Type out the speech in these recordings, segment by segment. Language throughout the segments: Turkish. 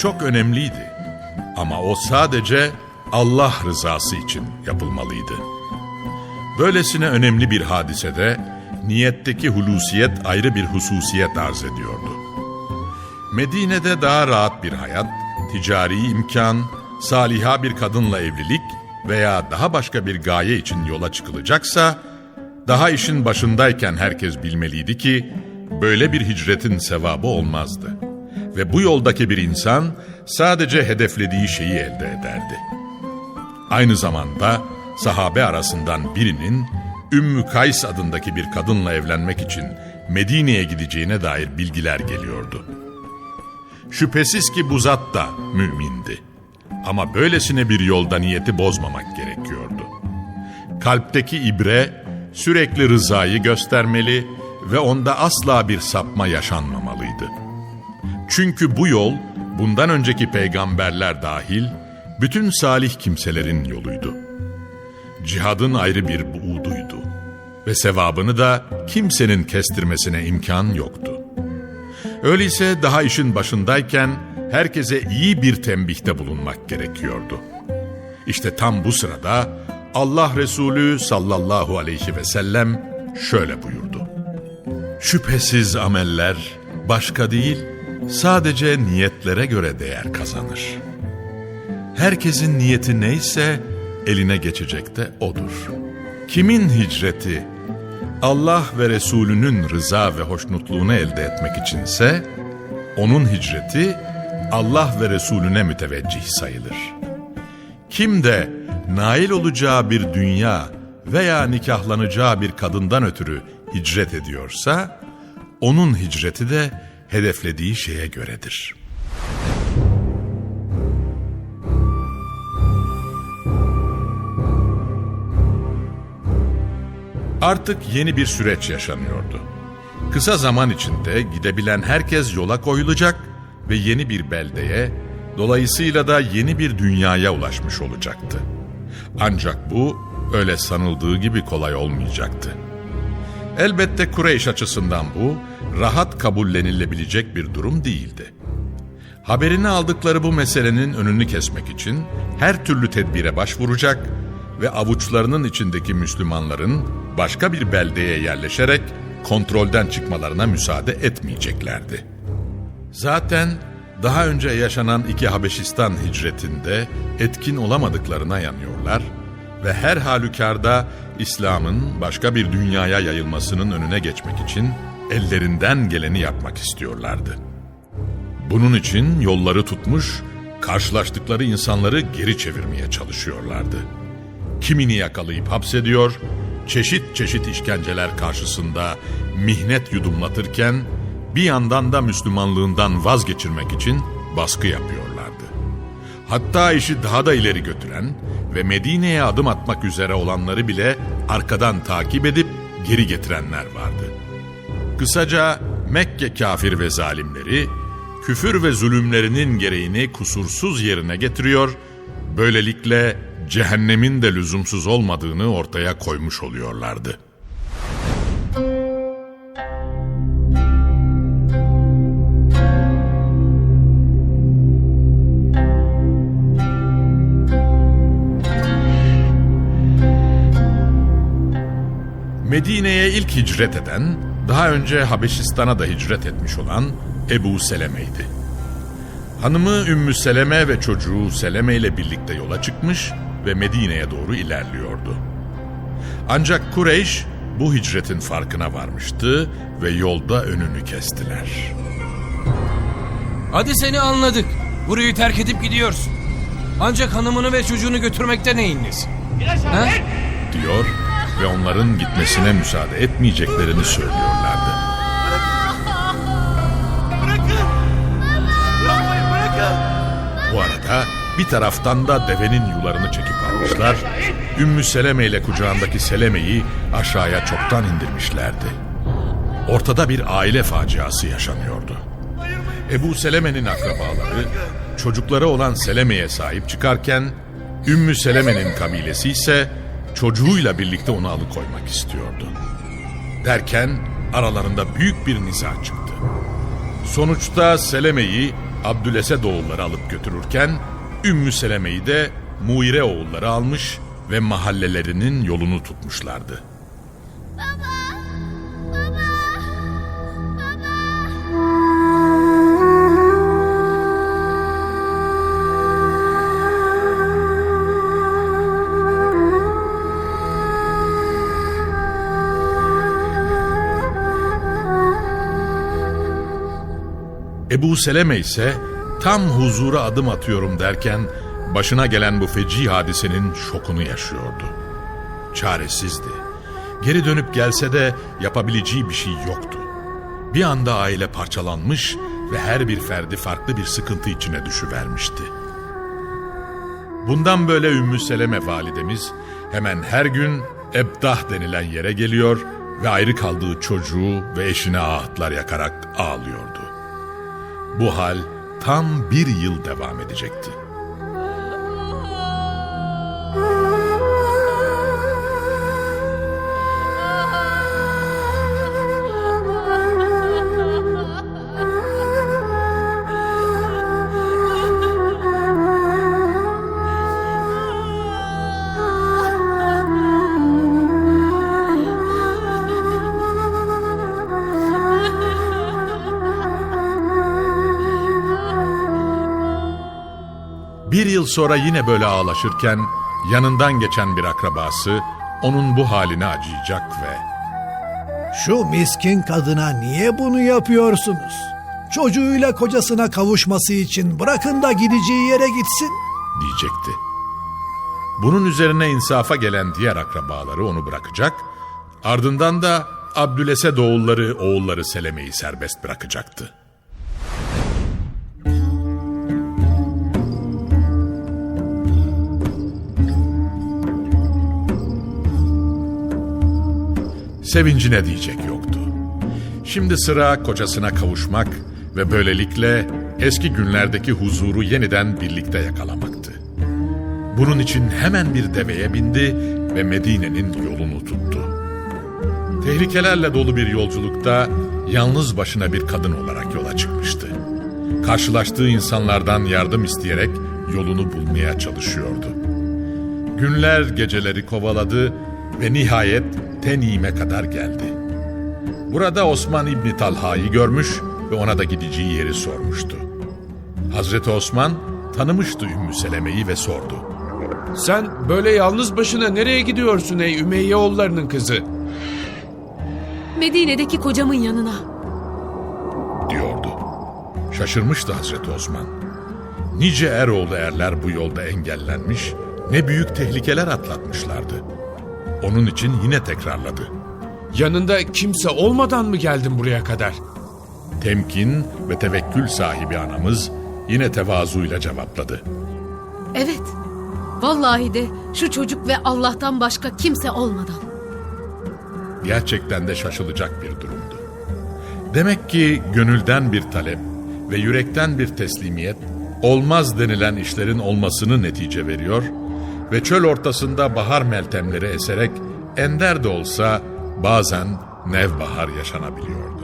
çok önemliydi. Ama o sadece Allah rızası için yapılmalıydı. Böylesine önemli bir hadisede niyetteki hulusiyet ayrı bir hususiyet arz ediyordu. Medine'de daha rahat bir hayat, ticari imkan, saliha bir kadınla evlilik veya daha başka bir gaye için yola çıkılacaksa, daha işin başındayken herkes bilmeliydi ki, böyle bir hicretin sevabı olmazdı. Ve bu yoldaki bir insan sadece hedeflediği şeyi elde ederdi. Aynı zamanda sahabe arasından birinin Ümmü Kays adındaki bir kadınla evlenmek için Medine'ye gideceğine dair bilgiler geliyordu. Şüphesiz ki bu zat da mümindi. Ama böylesine bir yolda niyeti bozmamak gerekiyordu. Kalpteki ibre sürekli rızayı göstermeli ve onda asla bir sapma yaşanmamalıydı. Çünkü bu yol bundan önceki peygamberler dahil bütün salih kimselerin yoluydu. Cihadın ayrı bir buğduydu ve sevabını da kimsenin kestirmesine imkan yoktu. Öyleyse daha işin başındayken herkese iyi bir tembihte bulunmak gerekiyordu. İşte tam bu sırada Allah Resulü sallallahu aleyhi ve sellem şöyle buyurdu. Şüphesiz ameller başka değil, sadece niyetlere göre değer kazanır. Herkesin niyeti neyse eline geçecek de odur. Kimin hicreti Allah ve Resulünün rıza ve hoşnutluğunu elde etmek içinse onun hicreti Allah ve Resulüne müteveccih sayılır. Kim de nail olacağı bir dünya veya nikahlanacağı bir kadından ötürü hicret ediyorsa onun hicreti de hedeflediği şeye göredir. Artık yeni bir süreç yaşanıyordu. Kısa zaman içinde gidebilen herkes yola koyulacak ve yeni bir beldeye, dolayısıyla da yeni bir dünyaya ulaşmış olacaktı. Ancak bu öyle sanıldığı gibi kolay olmayacaktı. Elbette Kureyş açısından bu rahat kabullenilebilecek bir durum değildi. Haberini aldıkları bu meselenin önünü kesmek için her türlü tedbire başvuracak ve avuçlarının içindeki Müslümanların başka bir beldeye yerleşerek kontrolden çıkmalarına müsaade etmeyeceklerdi. Zaten daha önce yaşanan iki Habeşistan hicretinde etkin olamadıklarına yanıyorlar ve her halükarda İslam'ın başka bir dünyaya yayılmasının önüne geçmek için ellerinden geleni yapmak istiyorlardı. Bunun için yolları tutmuş, karşılaştıkları insanları geri çevirmeye çalışıyorlardı. Kimini yakalayıp hapsediyor, çeşit çeşit işkenceler karşısında mihnet yudumlatırken bir yandan da Müslümanlığından vazgeçirmek için baskı yapıyorlardı. Hatta işi daha da ileri götüren ve Medine'ye adım atmak üzere olanları bile arkadan takip edip geri getirenler vardı. Kısaca Mekke kafir ve zalimleri küfür ve zulümlerinin gereğini kusursuz yerine getiriyor, böylelikle cehennemin de lüzumsuz olmadığını ortaya koymuş oluyorlardı. Medine'ye ilk hicret eden, daha önce Habeşistan'a da hicret etmiş olan Ebu Seleme'ydi. Hanımı Ümmü Seleme ve çocuğu Seleme ile birlikte yola çıkmış ve Medine'ye doğru ilerliyordu. Ancak Kureyş bu hicretin farkına varmıştı ve yolda önünü kestiler. Hadi seni anladık. Burayı terk edip gidiyorsun. Ancak hanımını ve çocuğunu götürmekte neyin nesi? Ha? diyor ve onların gitmesine müsaade etmeyeceklerini söylüyorlardı. Bir taraftan da devenin yularını çekip almışlar, Ümmü Seleme ile kucağındaki Seleme'yi aşağıya çoktan indirmişlerdi. Ortada bir aile faciası yaşanıyordu. Ebu Seleme'nin akrabaları çocukları olan Seleme'ye sahip çıkarken Ümmü Seleme'nin kabilesi ise çocuğuyla birlikte onu alıkoymak istiyordu. Derken aralarında büyük bir niza çıktı. Sonuçta Seleme'yi Abdülesed oğulları alıp götürürken Ümmü Seleme'yi de Muire oğulları almış ve mahallelerinin yolunu tutmuşlardı. Ebu Seleme ise tam huzura adım atıyorum derken başına gelen bu feci hadisenin şokunu yaşıyordu. Çaresizdi. Geri dönüp gelse de yapabileceği bir şey yoktu. Bir anda aile parçalanmış ve her bir ferdi farklı bir sıkıntı içine düşüvermişti. Bundan böyle Ümmü Seleme validemiz hemen her gün Ebdah denilen yere geliyor ve ayrı kaldığı çocuğu ve eşine ağıtlar yakarak ağlıyordu. Bu hal tam bir yıl devam edecekti. Sonra yine böyle ağlaşırken yanından geçen bir akrabası onun bu haline acıyacak ve Şu miskin kadına niye bunu yapıyorsunuz? Çocuğuyla kocasına kavuşması için bırakın da gideceği yere gitsin. diyecekti. Bunun üzerine insafa gelen diğer akrabaları onu bırakacak, ardından da Abdülesed oğulları oğulları Seleme'yi serbest bırakacaktı. Sevincine diyecek yoktu. Şimdi sıra kocasına kavuşmak ve böylelikle eski günlerdeki huzuru yeniden birlikte yakalamaktı. Bunun için hemen bir deveye bindi ve Medine'nin yolunu tuttu. Tehlikelerle dolu bir yolculukta yalnız başına bir kadın olarak yola çıkmıştı. Karşılaştığı insanlardan yardım isteyerek yolunu bulmaya çalışıyordu. Günler geceleri kovaladı ve nihayet Tenim'e kadar geldi. Burada Osman İbni Talha'yı görmüş ve ona da gideceği yeri sormuştu. Hazreti Osman tanımıştı Ümmü Seleme'yi ve sordu. Sen böyle yalnız başına nereye gidiyorsun ey Ümeyye oğullarının kızı? Medine'deki kocamın yanına. diyordu. Şaşırmıştı Hazreti Osman. Nice eroğlu erler bu yolda engellenmiş, ne büyük tehlikeler atlatmışlardı. Onun için yine tekrarladı. Yanında kimse olmadan mı geldin buraya kadar? Temkin ve tevekkül sahibi anamız yine tevazuyla cevapladı. Evet. Vallahi de şu çocuk ve Allah'tan başka kimse olmadan. Gerçekten de şaşılacak bir durumdu. Demek ki gönülden bir talep ve yürekten bir teslimiyet olmaz denilen işlerin olmasını netice veriyor ve çöl ortasında bahar meltemleri eserek ender de olsa bazen nevbahar yaşanabiliyordu.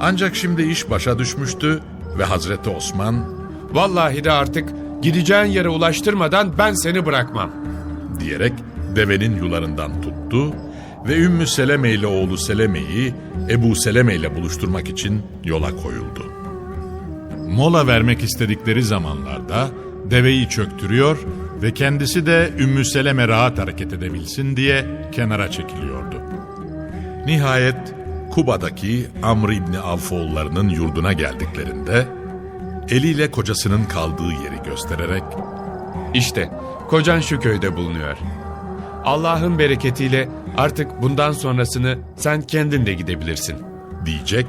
Ancak şimdi iş başa düşmüştü ve Hazreti Osman Vallahi de artık gideceğin yere ulaştırmadan ben seni bırakmam. diyerek devenin yularından tuttu ve Ümmü Seleme ile oğlu Seleme'yi Ebu Seleme ile buluşturmak için yola koyuldu. Mola vermek istedikleri zamanlarda deveyi çöktürüyor ve kendisi de Ümmü Seleme rahat hareket edebilsin diye kenara çekiliyordu. Nihayet Kuba'daki Amr İbni Avfoğullarının yurduna geldiklerinde eliyle kocasının kaldığı yeri göstererek İşte kocan şu köyde bulunuyor. Allah'ın bereketiyle artık bundan sonrasını sen kendin de gidebilirsin. diyecek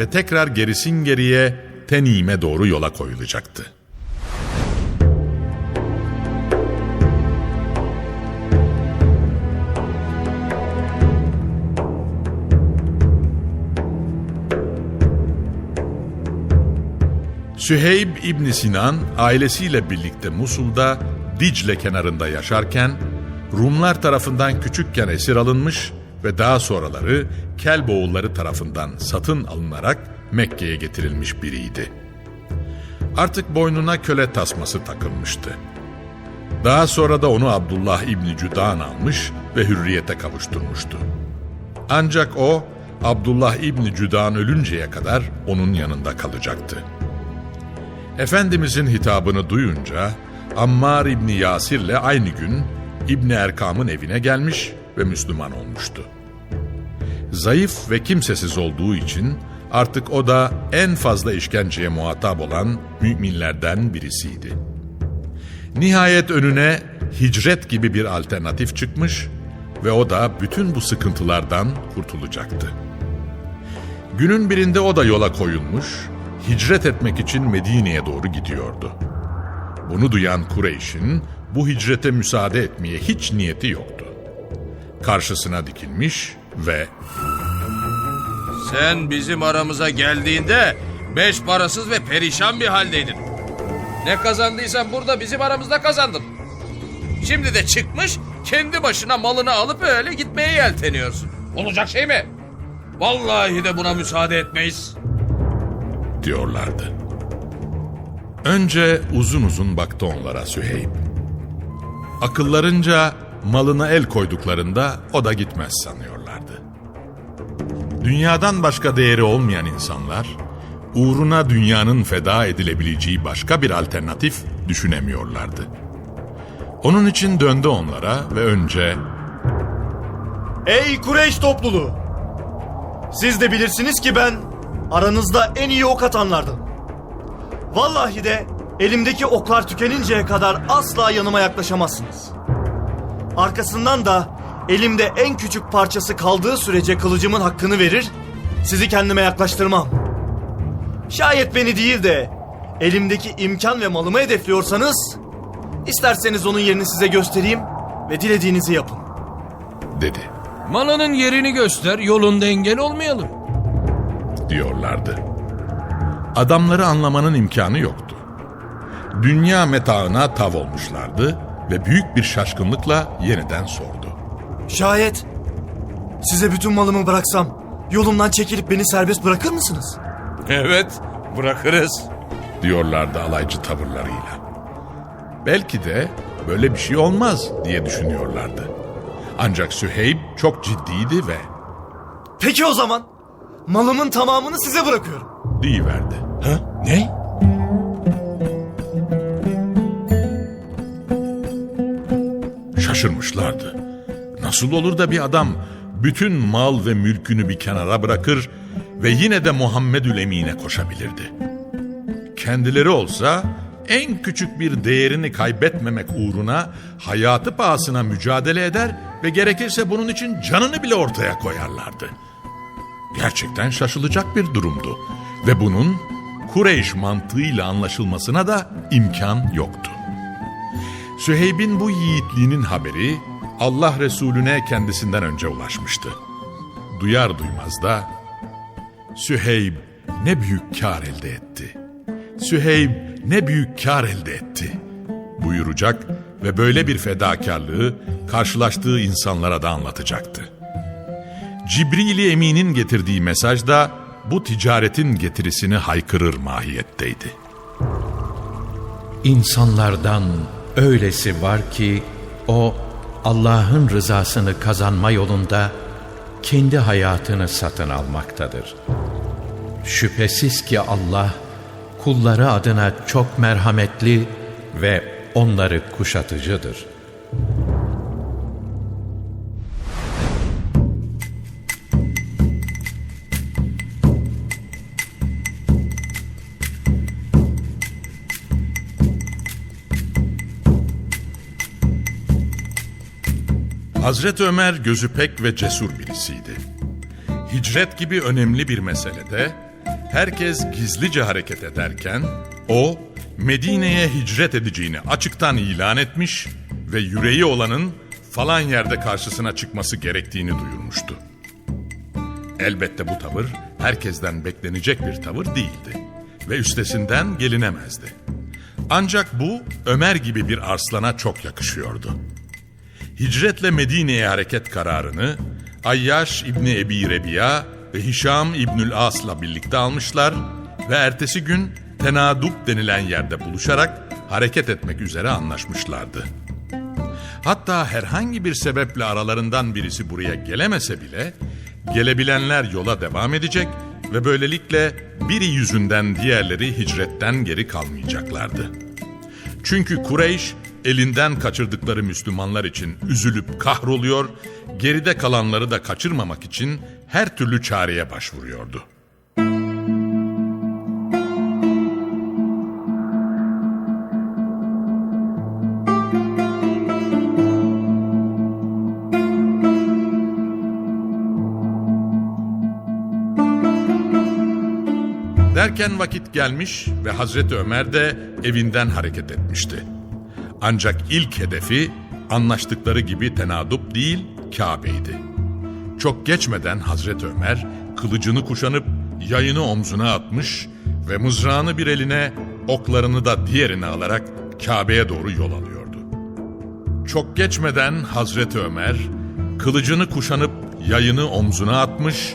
ve tekrar gerisin geriye Tenim'e doğru yola koyulacaktı. Süheyb İbni Sinan ailesiyle birlikte Musul'da Dicle kenarında yaşarken Rumlar tarafından küçükken esir alınmış ve daha sonraları Kelboğulları tarafından satın alınarak Mekke'ye getirilmiş biriydi. Artık boynuna köle tasması takılmıştı. Daha sonra da onu Abdullah İbni Cüdan almış ve hürriyete kavuşturmuştu. Ancak o Abdullah İbni Cüdan ölünceye kadar onun yanında kalacaktı. Efendimizin hitabını duyunca Ammar İbni Yasir'le aynı gün İbni Erkam'ın evine gelmiş ve Müslüman olmuştu. Zayıf ve kimsesiz olduğu için artık o da en fazla işkenceye muhatap olan müminlerden birisiydi. Nihayet önüne hicret gibi bir alternatif çıkmış ve o da bütün bu sıkıntılardan kurtulacaktı. Günün birinde o da yola koyulmuş, hicret etmek için Medine'ye doğru gidiyordu. Bunu duyan Kureyş'in bu hicrete müsaade etmeye hiç niyeti yoktu. Karşısına dikilmiş ve Sen bizim aramıza geldiğinde beş parasız ve perişan bir haldeydin. Ne kazandıysan burada bizim aramızda kazandın. Şimdi de çıkmış kendi başına malını alıp öyle gitmeye yelteniyorsun. Olacak şey mi? Vallahi de buna müsaade etmeyiz. Diyorlardı. Önce uzun uzun baktı onlara Süheyb. Akıllarınca malına el koyduklarında o da gitmez sanıyorlardı. Dünyadan başka değeri olmayan insanlar, uğruna dünyanın feda edilebileceği başka bir alternatif düşünemiyorlardı. Onun için döndü onlara ve önce Ey Kureyş topluluğu! Siz de bilirsiniz ki ben aranızda en iyi ok atanlardım. Vallahi de elimdeki oklar tükeninceye kadar asla yanıma yaklaşamazsınız. Arkasından da elimde en küçük parçası kaldığı sürece kılıcımın hakkını verir, sizi kendime yaklaştırmam. Şayet beni değil de elimdeki imkan ve malımı hedefliyorsanız, isterseniz onun yerini size göstereyim ve dilediğinizi yapın. dedi Malının yerini göster, yolunda engel olmayalım. Diyorlardı. Adamları anlamanın imkanı yoktu. Dünya metaına tav olmuşlardı ve büyük bir şaşkınlıkla yeniden sordu. Şayet size bütün malımı bıraksam yolumdan çekilip beni serbest bırakır mısınız? Evet bırakırız. diyorlardı alaycı tavırlarıyla. Belki de böyle bir şey olmaz diye düşünüyorlardı. Ancak Süheyb çok ciddiydi ve Peki o zaman malımın tamamını size bırakıyorum. deyiverdi. Ne? Şaşırmışlardı. Nasıl olur da bir adam bütün mal ve mülkünü bir kenara bırakır ve yine de Muhammedül Emin'e koşabilirdi? Kendileri olsa en küçük bir değerini kaybetmemek uğruna hayatı pahasına mücadele eder ve gerekirse bunun için canını bile ortaya koyarlardı. Gerçekten şaşılacak bir durumdu ve bunun Kureyş mantığıyla anlaşılmasına da imkan yoktu. Süheyb'in bu yiğitliğinin haberi Allah Resulüne kendisinden önce ulaşmıştı. Duyar duymaz da Süheyb ne büyük kar elde etti. Süheyb ne büyük kar elde etti buyuracak ve böyle bir fedakarlığı karşılaştığı insanlara da anlatacaktı. Cibril-i Emin'in getirdiği mesaj da bu ticaretin getirisini haykırır mahiyetteydi. İnsanlardan öylesi var ki o Allah'ın rızasını kazanma yolunda kendi hayatını satın almaktadır. Şüphesiz ki Allah kulları adına çok merhametli ve onları kuşatıcıdır. Hazreti Ömer gözü pek ve cesur birisiydi. Hicret gibi önemli bir meselede herkes gizlice hareket ederken o Medine'ye hicret edeceğini açıktan ilan etmiş ve yüreği olanın falan yerde karşısına çıkması gerektiğini duyurmuştu. Elbette bu tavır herkesten beklenecek bir tavır değildi ve üstesinden gelinemezdi. Ancak bu Ömer gibi bir arslana çok yakışıyordu. Hicretle Medine'ye hareket kararını Ayyaş İbni Ebi Rebiya ve Hişam İbnül As'la birlikte almışlar ve ertesi gün Tenaduk denilen yerde buluşarak hareket etmek üzere anlaşmışlardı. Hatta herhangi bir sebeple aralarından birisi buraya gelemese bile gelebilenler yola devam edecek ve böylelikle biri yüzünden diğerleri hicretten geri kalmayacaklardı. Çünkü Kureyş elinden kaçırdıkları Müslümanlar için üzülüp kahroluyor, geride kalanları da kaçırmamak için her türlü çareye başvuruyordu. Derken vakit gelmiş ve Hazreti Ömer de evinden hareket etmişti. Ancak ilk hedefi anlaştıkları gibi tenadup değil Kabe'ydi. Çok geçmeden Hazreti Ömer kılıcını kuşanıp yayını omzuna atmış ve mızrağını bir eline oklarını da diğerine alarak Kabe'ye doğru yol alıyordu. Çok geçmeden Hazreti Ömer kılıcını kuşanıp yayını omzuna atmış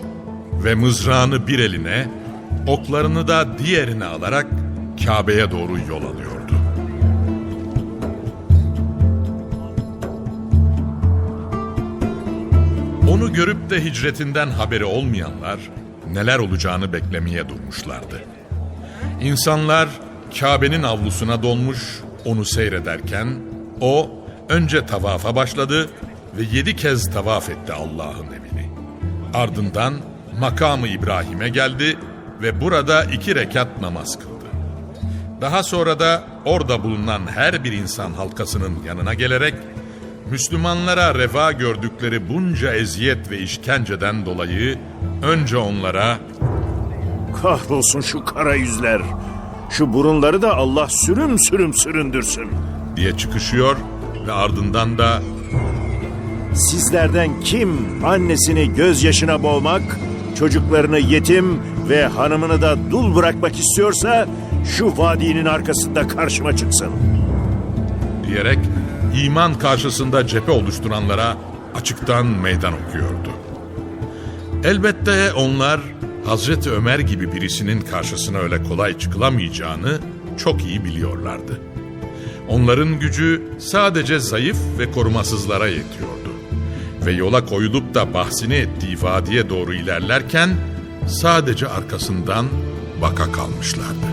ve mızrağını bir eline, oklarını da diğerine alarak Kabe'ye doğru yol alıyordu. Onu görüp de hicretinden haberi olmayanlar neler olacağını beklemeye durmuşlardı. İnsanlar Kabe'nin avlusuna dolmuş onu seyrederken o önce tavafa başladı ve yedi kez tavaf etti Allah'ın evini. Ardından makamı İbrahim'e geldi ve burada iki rekat namaz kıldı. Daha sonra da orada bulunan her bir insan halkasının yanına gelerek Müslümanlara reva gördükleri bunca eziyet ve işkenceden dolayı önce onlara Kahrolsun şu kara yüzler. Şu burunları da Allah sürüm sürüm süründürsün. diye çıkışıyor ve ardından da Sizlerden kim annesini gözyaşına boğmak, çocuklarını yetim ve hanımını da dul bırakmak istiyorsa şu vadinin arkasında karşıma çıksın. diyerek iman karşısında cephe oluşturanlara açıktan meydan okuyordu. Elbette onlar Hazreti Ömer gibi birisinin karşısına öyle kolay çıkılamayacağını çok iyi biliyorlardı. Onların gücü sadece zayıf ve korumasızlara yetiyordu. Ve yola koyulup da bahsini ettiği vadiye doğru ilerlerken sadece arkasından baka kalmışlardı.